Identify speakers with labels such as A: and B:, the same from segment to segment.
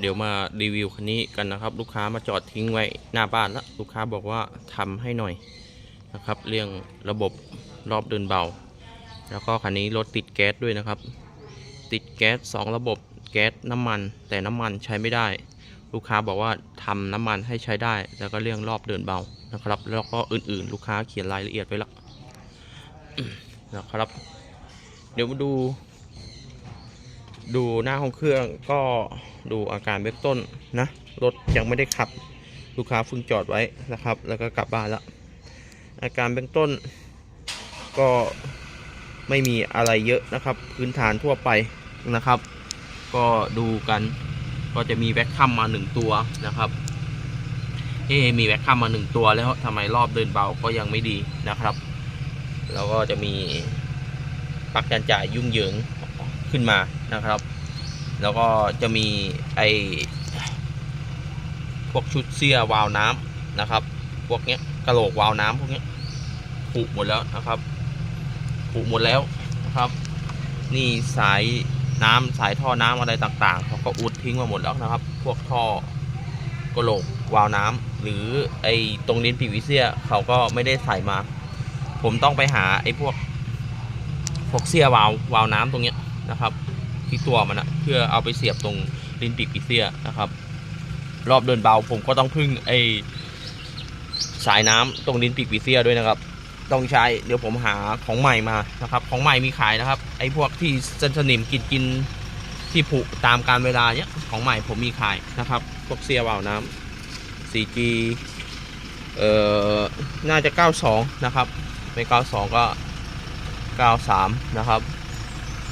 A: เดี๋ยวมารีวิวคันนี้กันนะครับ ลูกค้ามาจอดทิ้งไว้หน้าบ้านแล้วลูกค้าบอกว่าทำให้หน่อยนะครับ เรื่องระบบรอบเดินเบา แล้วก็คันนี้รถติดแก๊สด้วยนะครับ ติดแก๊สสองระบบแก๊สน้ำมัน แต่น้ำมันใช้ไม่ได้ ลูกค้าบอกว่าทำน้ำมันให้ใช้ได้ แล้วก็เรื่องรอบเดินเบานะครับ แล้วก็อื่นๆ ลูกค้าเขียนรายละเอียดไว้แล้วนะครับ เดี๋ยวมาดู ดูหน้าห้องเครื่องก็ดูอาการเบื้องต้นนะรถยังไม่ได้ขับลูกค้าเพิ่งจอดไว้นะครับ แล้วก็กลับบ้านแล้ว อาการเบื้องต้นก็ไม่มีอะไรเยอะนะครับ พื้นฐานทั่วไปนะครับ ก็ดูกันก็จะมีแบ็คคัมมาหนึ่งตัวนะครับเอ๊มีแบ็คคัมมาหนึ่งตัวแล้วทำไมรอบเดินเบาก็ยังไม่ดีนะครับ แล้วก็จะมีปักการจ่ายยุ่งเหยิง ขึ้นมานะครับ แล้วก็จะมีไอพวกชุดเสียวาวน้ำนะครับ พวกเนี้ยกระโหลกวาวน้ำพวกเนี้ยผุหมดแล้วนะครับผุหมดแล้วนะครับ นี่สายน้ำสายท่อน้ำอะไรต่างๆเขาก็อุดทิ้งมาหมดแล้วนะครับ พวกท่อกระโหลกวาวน้ำหรือไอตรงลิ้นปีกวิเซียเขาก็ไม่ได้ใส่มา ผมต้องไปหาไอ้พวกพวกเสียวาววาวน้ำตรงเนี้ย นะครับ ที่ตัวมันนะเพื่อเอาไปเสียบตรงลิ้นปีกปีเสียนะครับ รอบเดินเบาผมก็ต้องพึ่งไอ้สายน้ำตรงลิ้นปีกปีเสียด้วยนะครับ ต้องใช้เดี๋ยวผมหาของใหม่มานะครับ ของใหม่มีขายนะครับ ไอ้พวกที่สนสนิมกินกินที่ผุตามการเวลาเนี้ยของใหม่ผมมีขายนะครับ พวกเสียวาวน้ำ 4G เอ่อ น่าจะ 92 นะครับ ไม่ 92 ก็ 93 นะครับ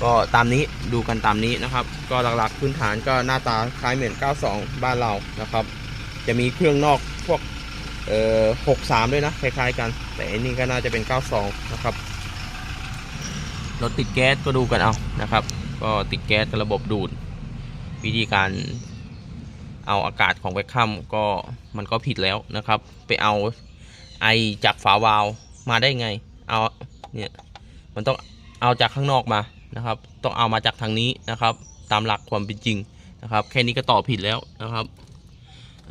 A: ก็ตามนี้ดูกันตามนี้นะครับ ก็หลักๆพื้นฐานก็หน้าตาคล้ายเหมือน 92 บ้านเรานะครับ จะมีเครื่องนอกพวกเอ่อ63 ด้วยนะคล้ายๆกัน แต่อันนี้ก็น่าจะเป็น 92 นะครับรถติดแก๊สก็ดูกันเอานะครับ ก็ติดแก๊สกับระบบดูด วิธีการเอาอากาศของแวคคัมก็มันก็ผิดแล้วนะครับ ไปเอาไอจากฝาวาล์วมาได้ไง เอาเนี่ยมันต้องเอาจากข้างนอกมา นะครับ ต้องเอามาจากทางนี้นะครับ ตามหลักความเป็นจริงนะครับ แค่นี้ก็ต่อผิดแล้วนะครับ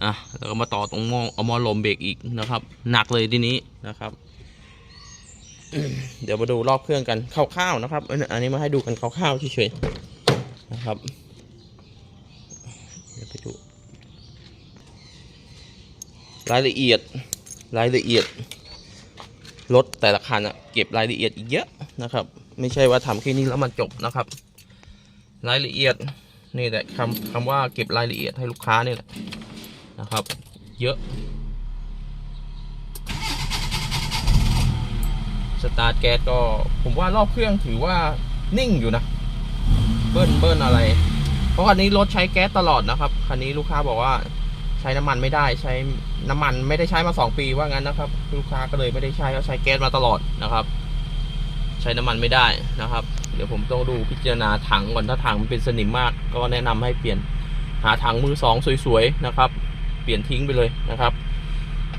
A: อะแล้วก็มาต่อตรงม้อเอามอลมเบรกอีกนะครับ หนักเลยทีนี้นะครับ เดี๋ยวมาดูรอบเครื่องกันคร่าวๆนะครับอันอันนี้มาให้ดูกันคร่าวๆเฉยๆนะครับเดี๋ยวไปดูรายละเอียดรายละเอียดรถแต่ละคันอะเก็บรายละเอียดอีกเยอะนะครับ ไม่ใช่ว่าทำแค่นี้แล้วมันจบนะครับ รายละเอียดนี่แหละคำคำว่าเก็บรายละเอียดให้ลูกค้านี่แหละนะครับ เยอะสตาร์ทแก๊สก็ผมว่ารอบเครื่องถือว่านิ่งอยู่นะ เบิ้ลเบิ้ลอะไร เพราะคันนี้รถใช้แก๊สตลอดนะครับคันนี้ลูกค้าบอกว่าใช้น้ำมันไม่ได้ใช้น้ำมันไม่ได้ใช้มา 2 ปีว่างั้นนะครับ ลูกค้าก็เลยไม่ได้ใช้เขาใช้แก๊สมาตลอดนะครับ ใช้น้ำมันไม่ได้นะครับ เดี๋ยวผมต้องดูพิจารณาถังก่อนถ้าถังมันเป็นสนิมมาก ก็แนะนำให้เปลี่ยนหาถังมือสองสวยๆนะครับ เปลี่ยนทิ้งไปเลยนะครับ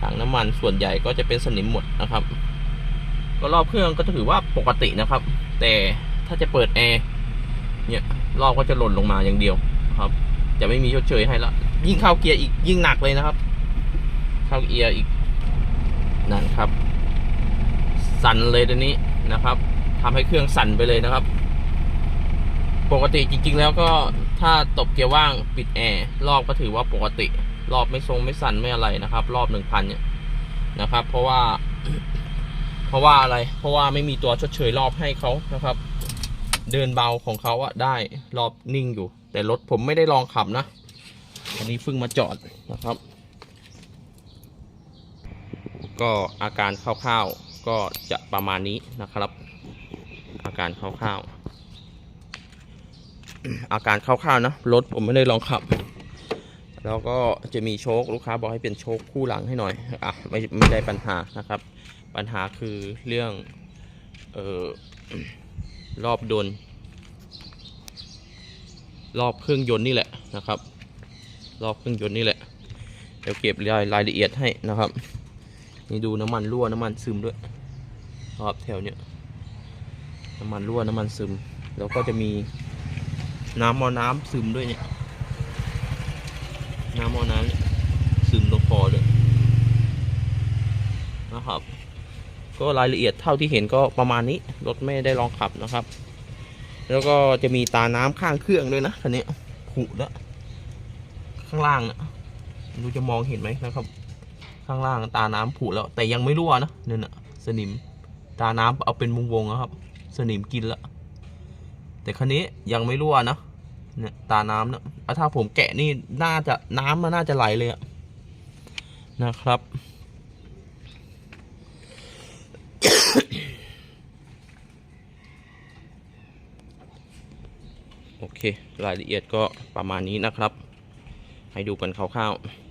A: ถังน้ำมันส่วนใหญ่ก็จะเป็นสนิมหมดนะครับ ก็รอบเครื่องก็ถือว่าปกตินะครับ แต่ถ้าจะเปิดแอร์เนี่ยรอบก็จะหล่นลงมาอย่างเดียวครับ จะไม่มีชดเชยให้แล้วยิ่งเข้าเกียร์อีกยิ่งหนักเลยนะครับ เข้าเกียร์อีกนั่นครับ สั่นเลยตัวนี้นะครับ ทำให้เครื่องสั่นไปเลยนะครับ ปกติจริง ๆ แล้วก็ถ้าตบเกียร์ว่างปิดแอร์รอบก็ถือว่าปกติ รอบไม่ทรงไม่สั่นไม่อะไรนะครับ รอบหนึ่งพันเนี่ยนะครับ เพราะว่า เพราะว่าอะไร เพราะว่าไม่มีตัวชดเชยรอบให้เขานะครับ เดินเบาของเขาอะได้รอบนิ่งอยู่ แต่รถผมไม่ได้ลองขับนะอันนี้เพิ่งมาจอดนะครับ ก็อาการคร่าวๆก็จะประมาณนี้นะครับ อาการคร่าวๆอาการคร่าวๆนะรถผมไม่ได้ลองขับ แล้วก็จะมีโชคลูกค้าบอกให้เป็นโชคคู่หลังให้หน่อยอะไม่ไม่ได้ปัญหานะครับ ปัญหาคือเรื่องเออรอบดน รอบเครื่องยนต์นี่แหละนะครับ รอบเครื่องยนต์นี่แหละเดี๋ยวเก็บรายรายละเอียดให้นะครับ นี่ดูน้ำมันรั่วน้ำมันซึมด้วยรอบแถวเนี้ย น้ำมันรั่วน้ำมันซึม แล้วก็จะมีน้ำมอน้ำซึมด้วยเนี่ย น้ำม้อน้ำซึมลงคอเลยนะครับ ก็รายละเอียดเท่าที่เห็นก็ประมาณนี้รถไม่ได้ลองขับนะครับ แล้วก็จะมีตาน้ำข้างเครื่องด้วยนะคันนี้ผุแล้วข้างล่างนะไม่รู้จะมองเห็นไหมนะครับ ข้างล่างตาน้ำผุแล้ว แต่ยังไม่รั่วนะเนี่ยนะสนิมตาน้ำเอาเป็นวงวงๆนะครับ สนิมกินแล้วแต่คันนี้ยังไม่รั่วนะเนี่ยตาน้ำเนอะถ้าผมแกะนี่น่าจะน้ำมันน่าจะไหลเลยอะนะครับ โอเค รายละเอียดก็ประมาณนี้นะครับ ให้ดูกันคร่าวๆ